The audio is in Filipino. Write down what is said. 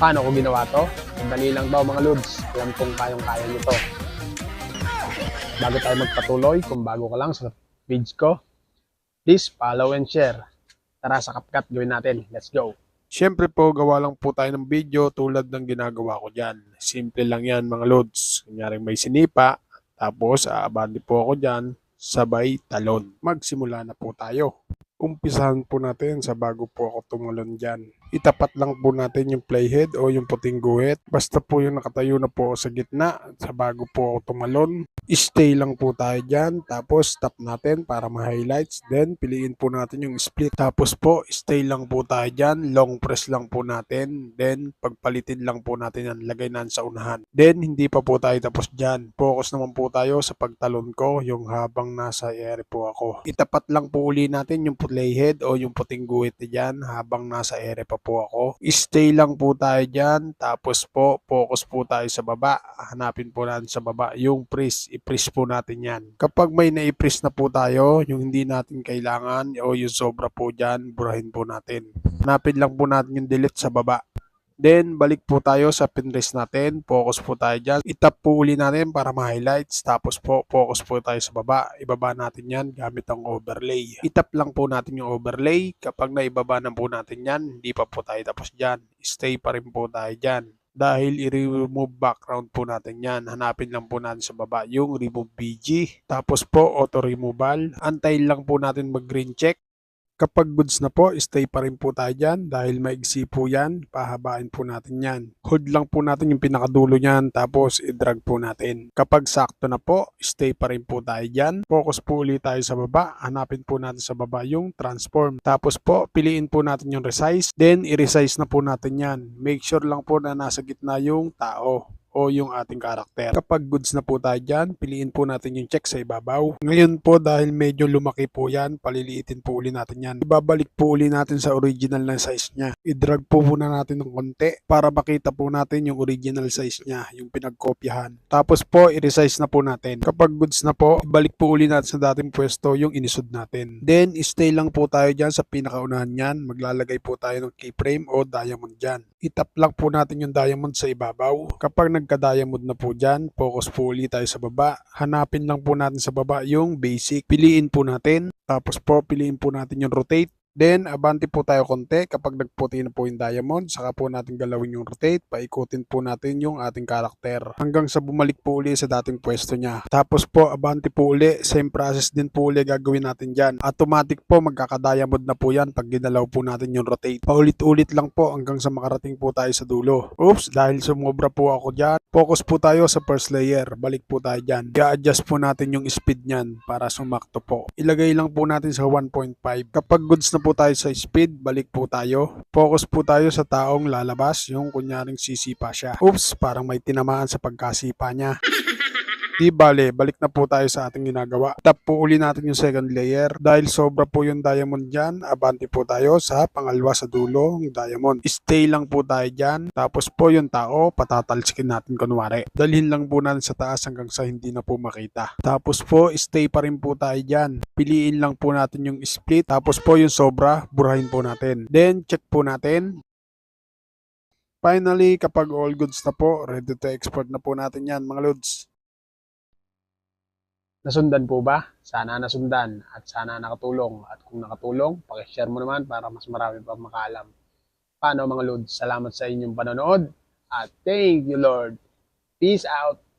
Paano ko ginawa to? Madali lang daw mga lods. Alam kong kayang-kaya nyo to. Bago tayo magpatuloy, kung bago ka lang sa page ko, please follow and share. Tara sa kapkat gawin natin. Let's go! Siyempre po, gawa lang po tayo ng video tulad ng ginagawa ko dyan. Simple lang yan mga lods. Kunyari may sinipa, tapos aabante po ako dyan, sabay talon. Magsimula na po tayo. Umpisahan po natin sa bago po ako tumalon dyan. Itapat lang po natin yung playhead o yung puting guhit. Basta po yung nakatayo na po sa gitna sa bago po ako tumalon. Stay lang po tayo dyan. Tapos stop natin para ma-highlights. Then piliin po natin yung split. Tapos po stay lang po tayo dyan. Long press lang po natin. Then pagpalitin lang po natin yan. Lagay na sa unahan. Then hindi pa po tayo tapos dyan. Focus naman po tayo sa pagtalon ko yung habang nasa ere po ako. Itapat lang po uli natin yung playhead o yung puting guhit dyan habang nasa ere pa po ako. Stay lang po tayo dyan. Tapos po, focus po tayo sa baba. Hanapin po natin sa baba yung press. I-press po natin yan. Kapag may na-press na po tayo, yung hindi natin kailangan o yung sobra po dyan, burahin po natin. Hanapin lang po natin yung delete sa baba. Then, balik po tayo sa pinrest natin. Focus po tayo dyan. Itap po uli natin para ma-highlights. Tapos po, focus po tayo sa baba. Ibaba natin yan gamit ang overlay. Itap lang po natin yung overlay. Kapag naibaba na po natin yan, hindi pa po tayo tapos dyan. Stay pa rin po tayo dyan. Dahil i-remove background po natin yan. Hanapin lang po natin sa baba yung remove BG. Tapos po, auto removal. Antayin lang po natin mag green check. Kapag goods na po, stay pa rin po tayo dyan dahil maigsi po yan, pahabain po natin yan. Hood lang po natin yung pinakadulo niyan tapos i-drag po natin. Kapag sakto na po, stay pa rin po tayo dyan. Focus po ulit tayo sa baba, hanapin po natin sa baba yung transform. Tapos po, piliin po natin yung resize, then i-resize na po natin yan. Make sure lang po na nasa gitna yung tao o yung ating karakter. Kapag goods na po tayo dyan, piliin po natin yung check sa ibabaw. Ngayon po dahil medyo lumaki po yan, paliliitin po uli natin yan. Ibabalik po uli natin sa original na size niya. I-drag po muna natin ng konti para makita po natin yung original size niya, yung pinagkopyahan. Tapos po, i-resize na po natin. Kapag goods na po, ibalik po uli natin sa dating pwesto yung inisod natin. Then, stay lang po tayo dyan sa pinakaunahan niyan. Maglalagay po tayo ng keyframe o diamond dyan. Itap lang po natin yung diamond sa ibabaw. Kapag nagka-diamond na po dyan, focus po ulit tayo sa baba. Hanapin lang po natin sa baba yung basic. Piliin po natin. Tapos po, piliin po natin yung rotate. Then, abante po tayo konti. Kapag nagputi na po yung diamond, saka po natin galawin yung rotate. Paikutin po natin yung ating karakter. Hanggang sa bumalik po uli sa dating pwesto niya. Tapos po, abante po uli. Same process din po uli gagawin natin dyan. Automatic po, magkaka-diamond na po yan pag ginalaw po natin yung rotate. Paulit-ulit lang po hanggang sa makarating po tayo sa dulo. Oops, dahil sumobra po ako dyan. Focus po tayo sa first layer. Balik po tayo dyan. I-adjust po natin yung speed niyan para sumakto po. Ilagay lang po natin sa 1.5. Kapag goods na po tayo sa speed, balik po tayo. Focus po tayo sa taong lalabas, yung kunyaring sisipa siya. Oops, parang may tinamaan sa pagkasipa niya. Di bale, balik na po tayo sa ating ginagawa. Tap po uli natin yung second layer. Dahil sobra po yung diamond dyan, abante po tayo sa pangalawa sa dulo, yung diamond. Stay lang po tayo dyan. Tapos po yung tao, patatalsikin natin kunwari. Dalhin lang po natin sa taas hanggang sa hindi na po makita. Tapos po, stay pa rin po tayo dyan. Piliin lang po natin yung split. Tapos po yung sobra, burahin po natin. Then, check po natin. Finally, kapag all goods na po, ready to export na po natin yan mga lods. Nasundan po ba? Sana nasundan at sana nakatulong. At kung nakatulong, pakishare mo naman para mas marami pa makaalam. Paano mga Lods? Salamat sa inyong panonood at thank you Lord. Peace out.